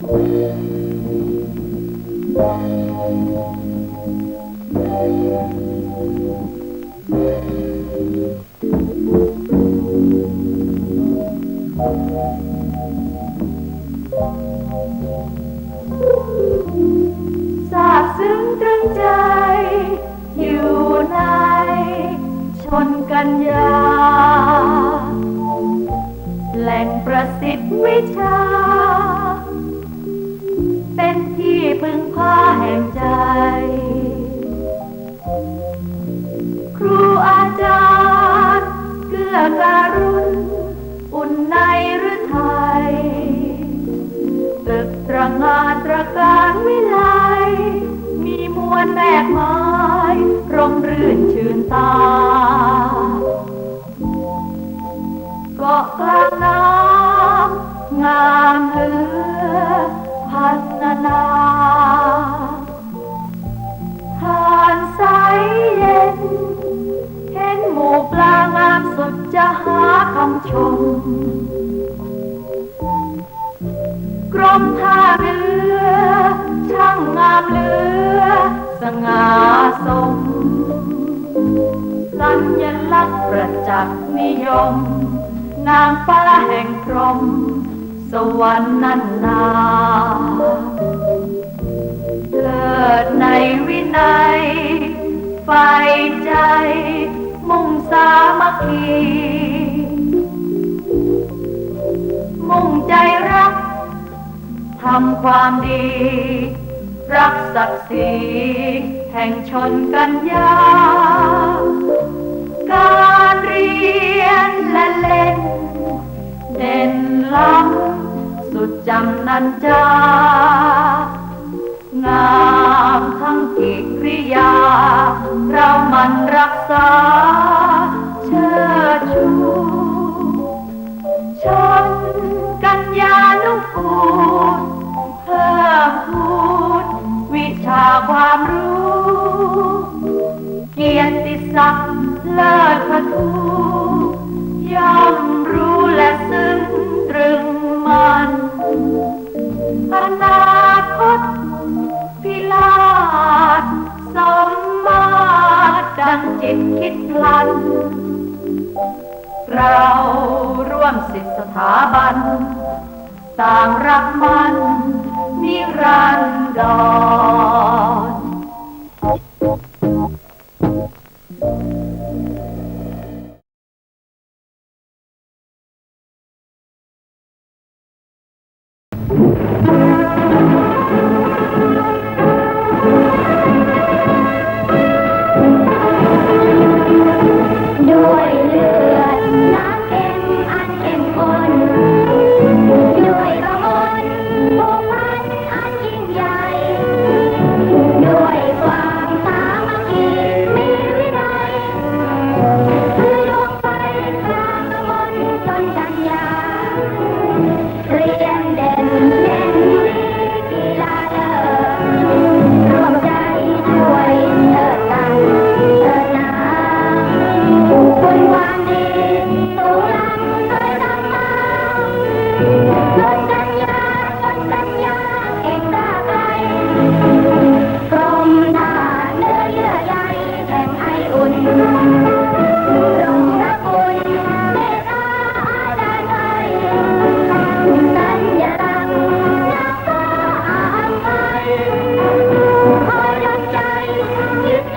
ทราบซึ้งตรึงใจ อยู่ใน ชนกัญญา แหล่งประสิทธิ์วิชา หงานตระการวิไล มีมวลแมกไม้ร่มรื่นชื่นตาเกาะกลางน้ำงามเหลือพันนานาทานใสเย็น เห็นหมู่ปลางามสุดจะหาคำชม กรมท่าเรือ ช่างงามเหลือ สง่าสม สัญลักษณ์ประจักษ์นิยม นางฟ้าแห่งพรหมสวรรค์นันนาเลิศในวินัย ไฟใจ มุ่งสามัคคีำความดี รักศักดิ์ศรีแห่งชนกันยา การเรียนและเล่น เด่นล้ำสุดจำนันจางามทั้งกิริยา เรามันรักษาเชิดชูชนกัญญานุกูล เพิ่มพูนวิชาความรู้ เกียรติศักดิ์เลิศพทูย่อมรู้และซึ้งตรึงมันอนาคตพิลาศสมมาตรดังจิตคิดพลัน เราร่วมสิทธิสถาบัน ต่างรักมัน นิ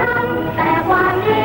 ตั้แต่วันนี้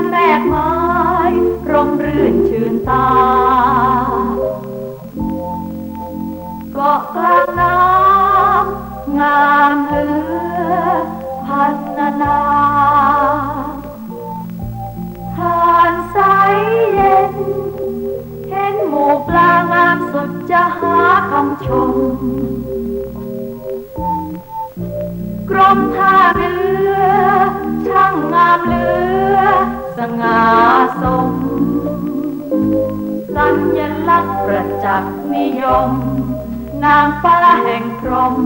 วลแมกไม้ร่มรื่นชื่นตาเกาะกลางน้ำงามเหลือพันนานาทานใสเย็น เห็นหมู่ปลางามสุดจะหาคำชม กรมท่าเรือช่างงามเหลือ ง่าสม สัญลักษณ์ประจักษ์นิยม นางฟ้าแห่งพรหม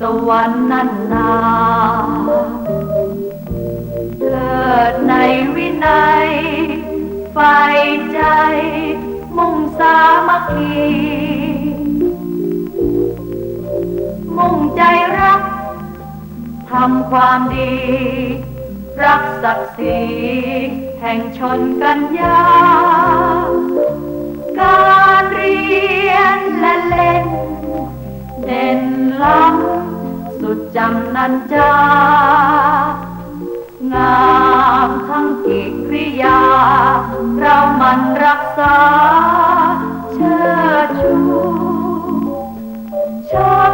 สวรรค์นันนาเลิศในวินัยไฟใจ มุ่งสามัคคีมุ่งใจรักทำความดี รักศักดิ์ศรีแห่งชนกันยาการเรียนและเล่น เด่นล้ำสุดจำนันจา งามทั้งกิริยา เรามันรักษา เชิดชูชน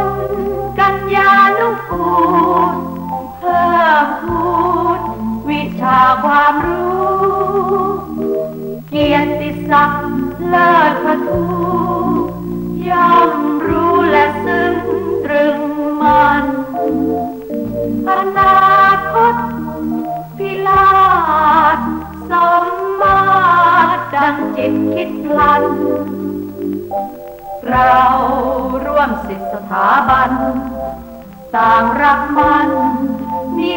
กัญญานุกูลเพิ่มพูน วิชาความรู้ เกียรติศักดิ์เลิศพระทูย่อมรู้และซึ้งตรึงมันอนาคตพิลาศสมมาตรดังจิตคิดพลัน เราร่วมสิทธิสถาบัน ต่างรักมัน นิ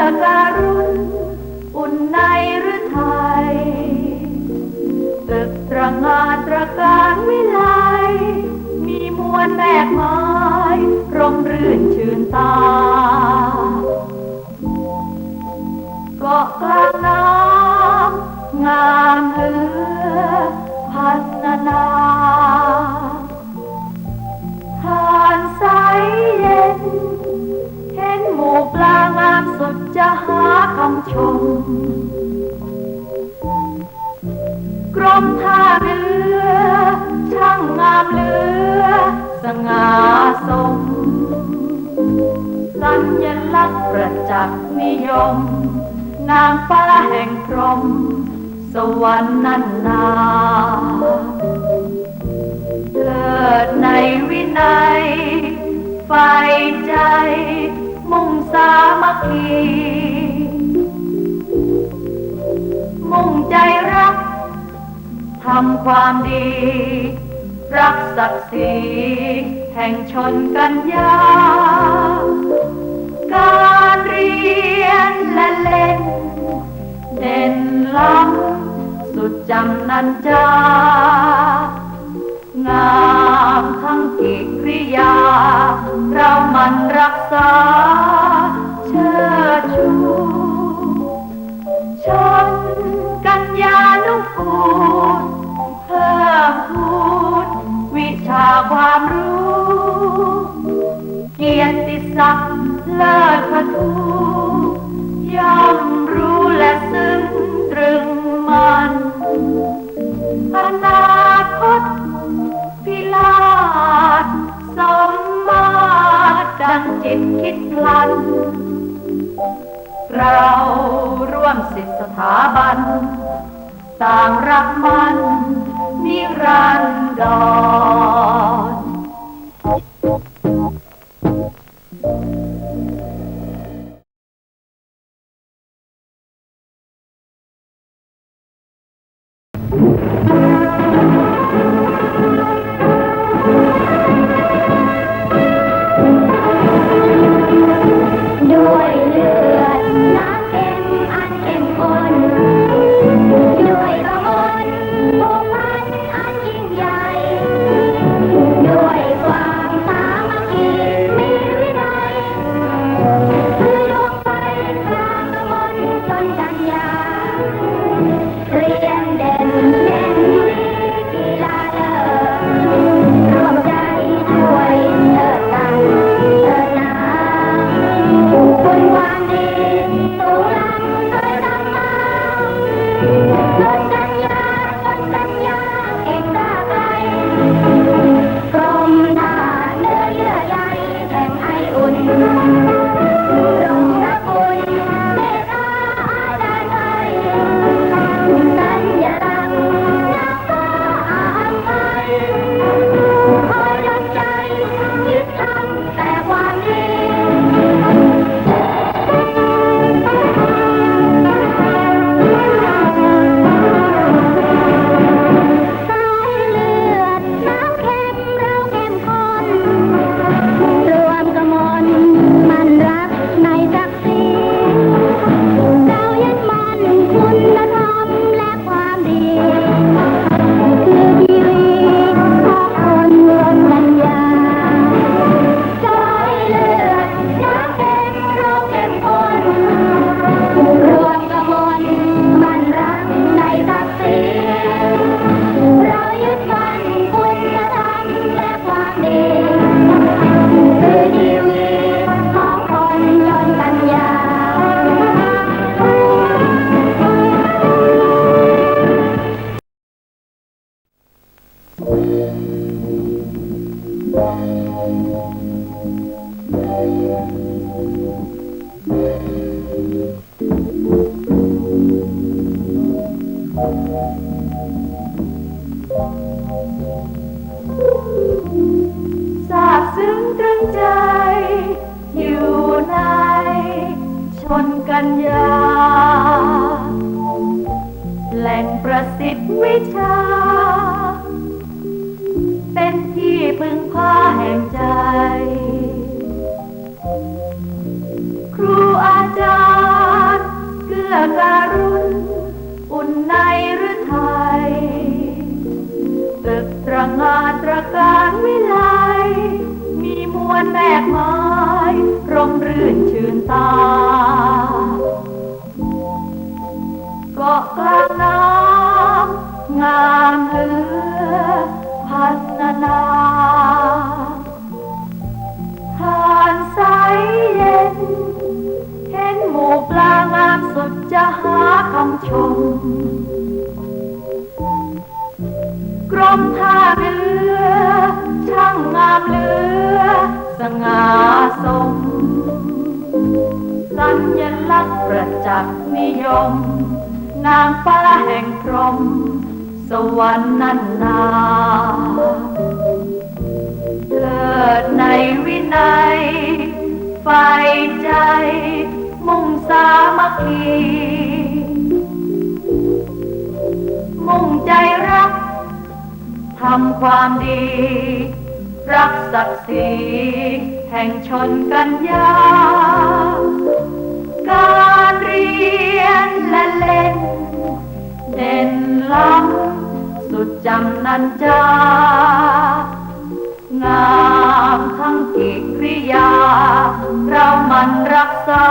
อการุณอุ่นในหรือไทยตึกตระงานตระการวิไลมีมวลแมกไม้ร่มรื่นชื่นตาเกาะกลางน้ำงามเหลือพันนาทานใสเย็นเห็น ปลางามสุดจะหาคำชม กรมท่าเรือ ช่างงามเหลือ สง่าสม สัญลักษณ์ประจักษ์นิยม นางฟ้าแห่งพรม สวรรค์นันนาเลิศในวินัยไฟใจ มุ่งสามัคคี มุ่งใจรัก ทำความดี รักศักดิ์ศรีแห่งชนกันยา การเรียนและเล่น เด่นล้ำสุดจำนันจา งามทั้งกิริยา เรามันรักษา เชิดชูชนกัญญานุกูลิดคิดพลัน เราร่วมสิทธิสถาบัน ต่างรักมันนิรันดร พึ่งพาแห่งใจ ครูอาจารย์เกื้อการุณอุ่นในหรือไทยตึกตระงานตระการวิไลมีมวลแมกไม้ร่มรื่นชื่นตาเกาะกลางน้ำงามเหลือ พันนาทานใสเย็น เห็นหมู่ปลางามสุดจะหาคำชม กรมท่าเรือช่างงามเหลือ สง่าสม สัญลักษณ์ประจักษ์นิยม นางฟ้าแห่งพรหม สวรรค์นันนาเลิศในวินัยไฟใจ มุ่งสามัคคีมุ่งใจรักทำความดี รักศักดิ์ศรีแห่งชนกันยาการเรียนและเล่น เด่นล้ำสุดจำนันจางามทั้งกิริยา เรามันรักษา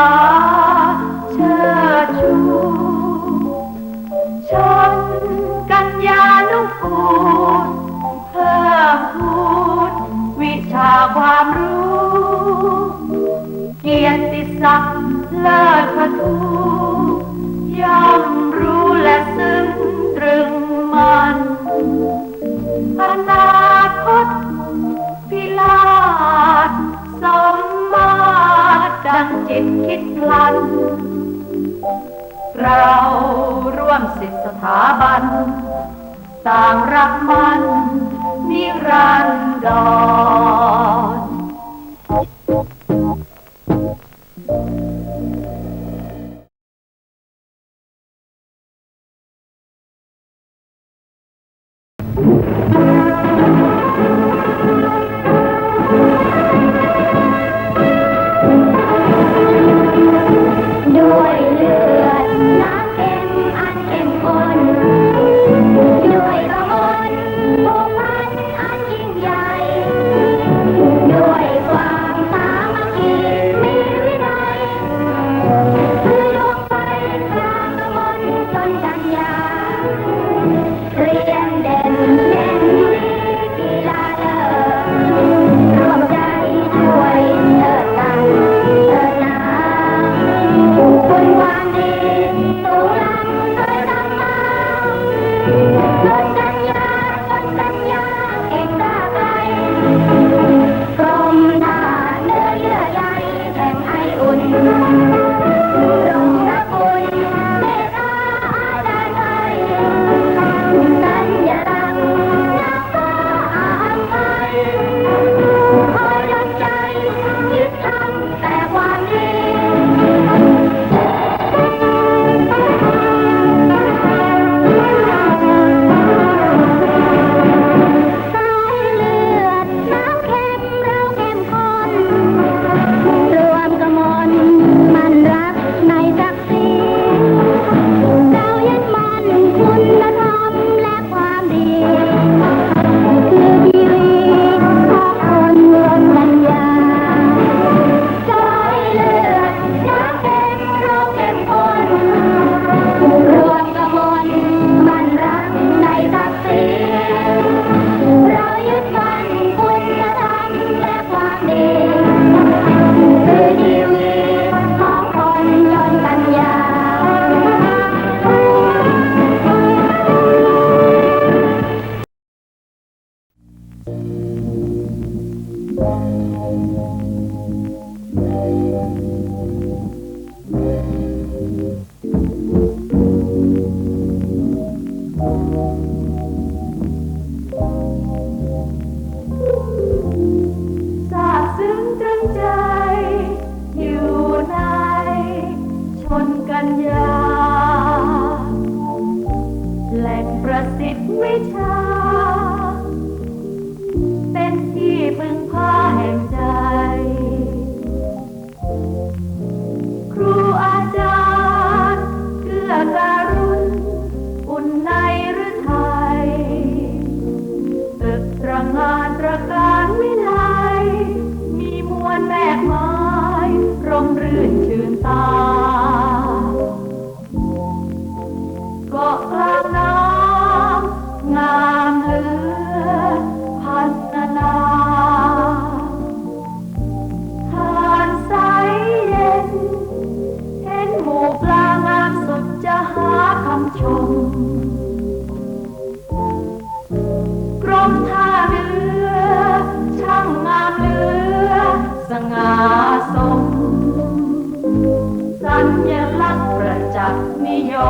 จิตคิดพลัน เราร่วมสิทธิสถาบัน ต่างรักมันนิรันดร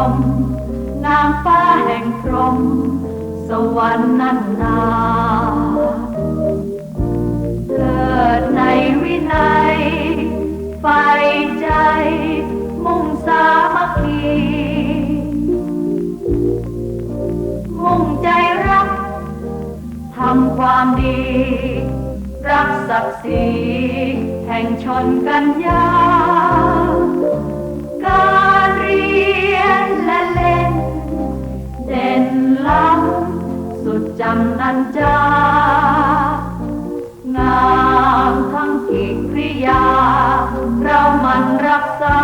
ม นางฟ้าแห่งพรม สวรรค์นันนาเกิดในวินัย ไฟใจ มุ่งสามัคคี มุ่งใจรัก ทำความดี รักศักดิ์ศรีแห่งชนกันยา เด่นล้ำสุดจำนันจางามทั้งกิริยา เรามันรักษา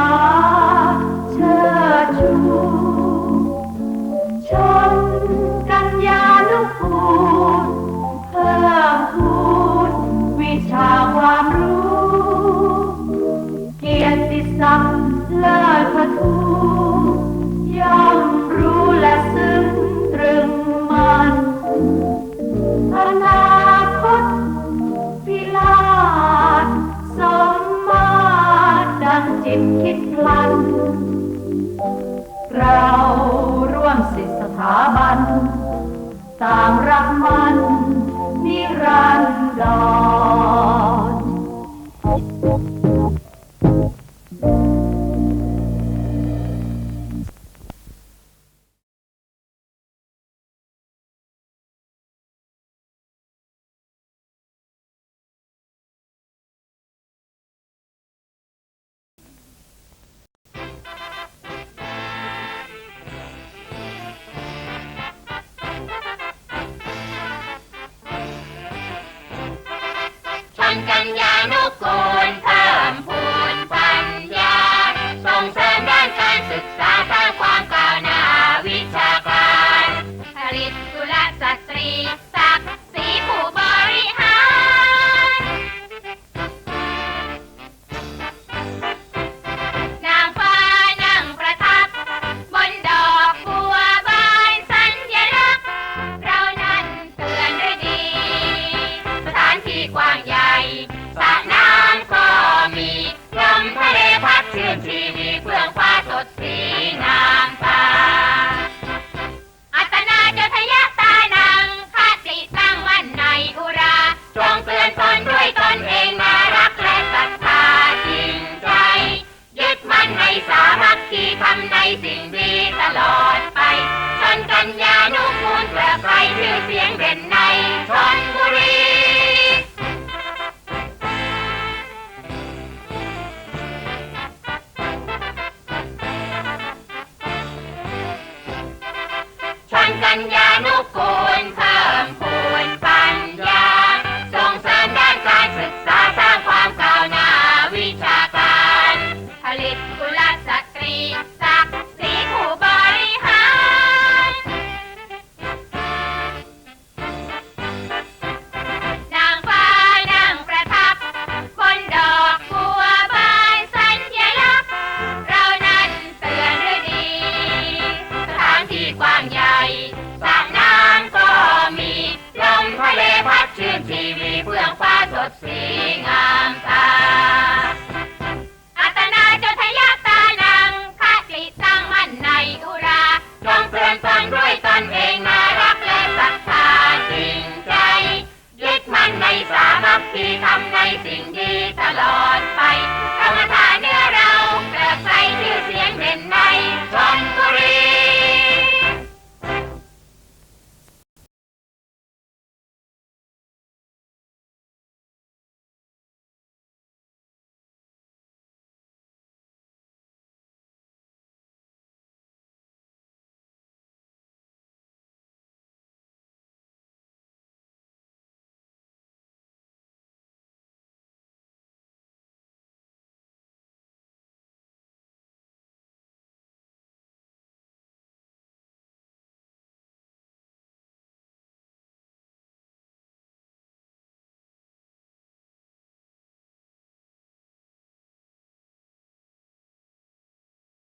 ต่างรักมันนิรันดร